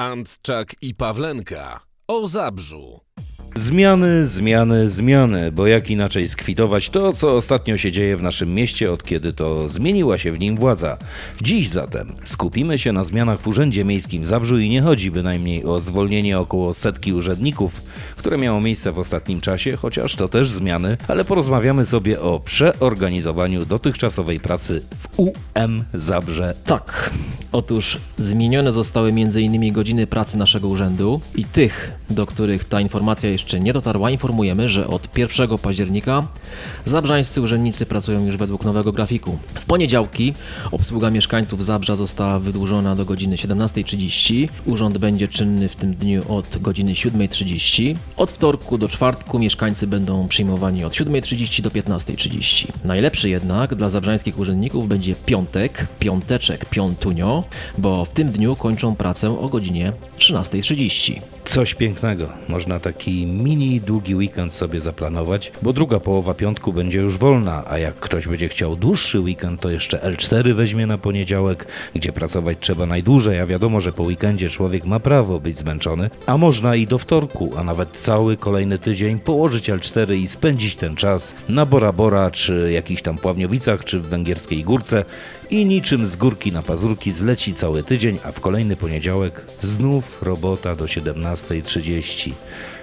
Antczak i Pawlenka o Zabrzu. Zmiany, zmiany, zmiany, bo jak inaczej skwitować to, co ostatnio się dzieje w naszym mieście, od kiedy to zmieniła się w nim władza. Dziś zatem skupimy się na zmianach w Urzędzie Miejskim w Zabrzu i nie chodzi bynajmniej o zwolnienie około setki urzędników, które miało miejsce w ostatnim czasie, chociaż to też zmiany, ale porozmawiamy sobie o przeorganizowaniu dotychczasowej pracy w UM Zabrze. Tak. Otóż zmienione zostały m.in. godziny pracy naszego urzędu i tych, do których ta informacja jeszcze nie dotarła, informujemy, że od 1 października zabrzańscy urzędnicy pracują już według nowego grafiku. W poniedziałki obsługa mieszkańców Zabrza została wydłużona do godziny 17.30. Urząd będzie czynny w tym dniu od godziny 7.30. Od wtorku do czwartku mieszkańcy będą przyjmowani od 7.30 do 15.30. Najlepszy jednak dla zabrzańskich urzędników będzie piątek, piąteczek, piątunio, bo w tym dniu kończą pracę o godzinie 13.30. Coś pięknego. Można taki mini długi weekend sobie zaplanować, bo druga połowa piątku będzie już wolna, a jak ktoś będzie chciał dłuższy weekend, to jeszcze L4 weźmie na poniedziałek, gdzie pracować trzeba najdłużej, a wiadomo, że po weekendzie człowiek ma prawo być zmęczony, a można i do wtorku, a nawet cały kolejny tydzień położyć L4 i spędzić ten czas na Bora Bora, czy jakichś tam Pławniowicach, czy w Węgierskiej Górce i niczym z górki na pazurki zleci cały tydzień, a w kolejny poniedziałek znów robota do 17.30.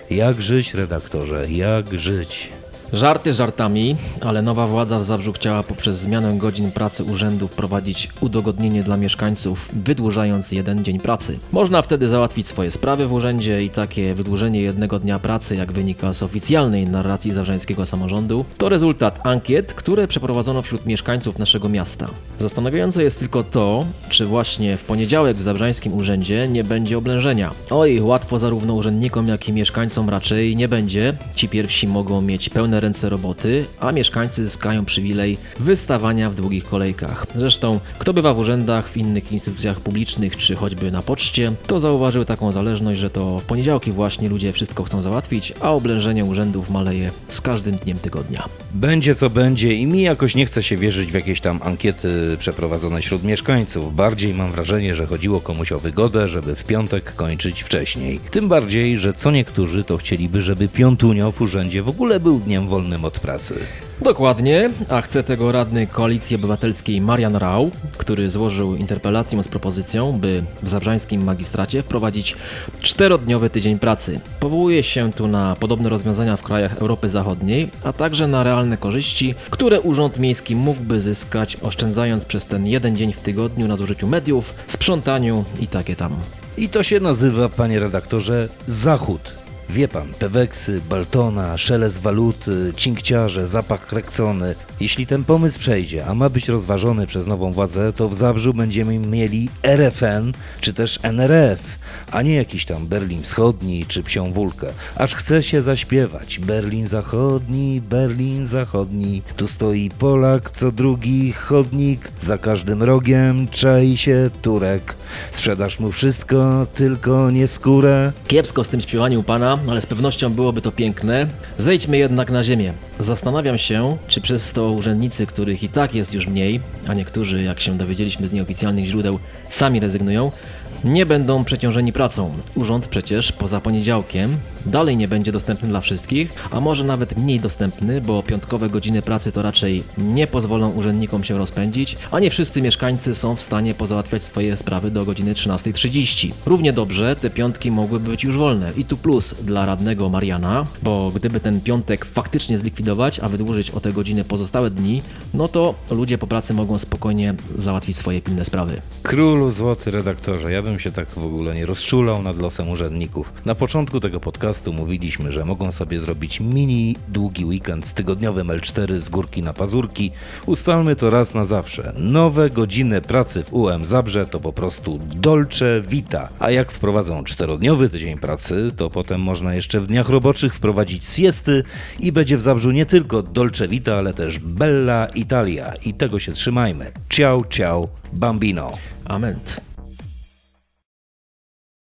Jak żyć, redaktorze, jak żyć? Żarty żartami, ale nowa władza w Zabrzu chciała poprzez zmianę godzin pracy urzędu wprowadzić udogodnienie dla mieszkańców, wydłużając jeden dzień pracy. Można wtedy załatwić swoje sprawy w urzędzie i takie wydłużenie jednego dnia pracy, jak wynika z oficjalnej narracji zabrzańskiego samorządu, to rezultat ankiet, które przeprowadzono wśród mieszkańców naszego miasta. Zastanawiające jest tylko to, czy właśnie w poniedziałek w zabrzańskim urzędzie nie będzie oblężenia. Oj, łatwo zarówno urzędnikom, jak i mieszkańcom raczej nie będzie. Ci pierwsi mogą mieć pełne ręce roboty, a mieszkańcy zyskają przywilej wystawania w długich kolejkach. Zresztą, kto bywa w urzędach, w innych instytucjach publicznych, czy choćby na poczcie, to zauważył taką zależność, że to w poniedziałki właśnie ludzie wszystko chcą załatwić, a oblężenie urzędów maleje z każdym dniem tygodnia. Będzie co będzie i mi jakoś nie chce się wierzyć w jakieś tam ankiety przeprowadzone wśród mieszkańców. Bardziej mam wrażenie, że chodziło komuś o wygodę, żeby w piątek kończyć wcześniej. Tym bardziej, że co niektórzy to chcieliby, żeby piątunio w urzędzie w ogóle był dniem wolnym od pracy. Dokładnie, a chce tego radny Koalicji Obywatelskiej Marian Rał, który złożył interpelację z propozycją, by w zabrzańskim magistracie wprowadzić czterodniowy tydzień pracy. Powołuje się tu na podobne rozwiązania w krajach Europy Zachodniej, a także na realne korzyści, które Urząd Miejski mógłby zyskać, oszczędzając przez ten jeden dzień w tygodniu na zużyciu mediów, sprzątaniu i takie tam. I to się nazywa, panie redaktorze, Zachód. Wie pan, peweksy, baltona, szelest waluty, cinkciarze, zapach reksony. Jeśli ten pomysł przejdzie, a ma być rozważony przez nową władzę, to w Zabrzu będziemy mieli RFN czy też NRF, a nie jakiś tam Berlin Wschodni czy Psią Wólkę. Aż chce się zaśpiewać. Berlin Zachodni, Berlin Zachodni, tu stoi Polak, co drugi chodnik, za każdym rogiem czai się Turek. Sprzedasz mu wszystko, tylko nie skórę. Kiepsko z tym śpiewaniem u ale z pewnością byłoby to piękne. Zejdźmy jednak na ziemię. Zastanawiam się, czy przez to urzędnicy, których i tak jest już mniej, a niektórzy, jak się dowiedzieliśmy z nieoficjalnych źródeł, sami rezygnują, nie będą przeciążeni pracą. Urząd przecież poza poniedziałkiem dalej nie będzie dostępny dla wszystkich, a może nawet mniej dostępny, bo piątkowe godziny pracy to raczej nie pozwolą urzędnikom się rozpędzić, a nie wszyscy mieszkańcy są w stanie pozałatwiać swoje sprawy do godziny 13.30. Równie dobrze te piątki mogłyby być już wolne. I tu plus dla radnego Mariana, bo gdyby ten piątek faktycznie zlikwidować, a wydłużyć o te godziny pozostałe dni, no to ludzie po pracy mogą spokojnie załatwić swoje pilne sprawy. Królu złoty redaktorze, ja bym się tak w ogóle nie rozczulał nad losem urzędników. Na początku tego podcastu mówiliśmy, że mogą sobie zrobić mini długi weekend z tygodniowym L4 z górki na pazurki. Ustalmy to raz na zawsze. Nowe godziny pracy w UM Zabrze to po prostu dolce vita. A jak wprowadzą czterodniowy tydzień pracy, to potem można jeszcze w dniach roboczych wprowadzić siesty i będzie w Zabrzu nie tylko dolce vita, ale też bella Italia. I tego się trzymajmy. Ciao, ciao, bambino. Amen.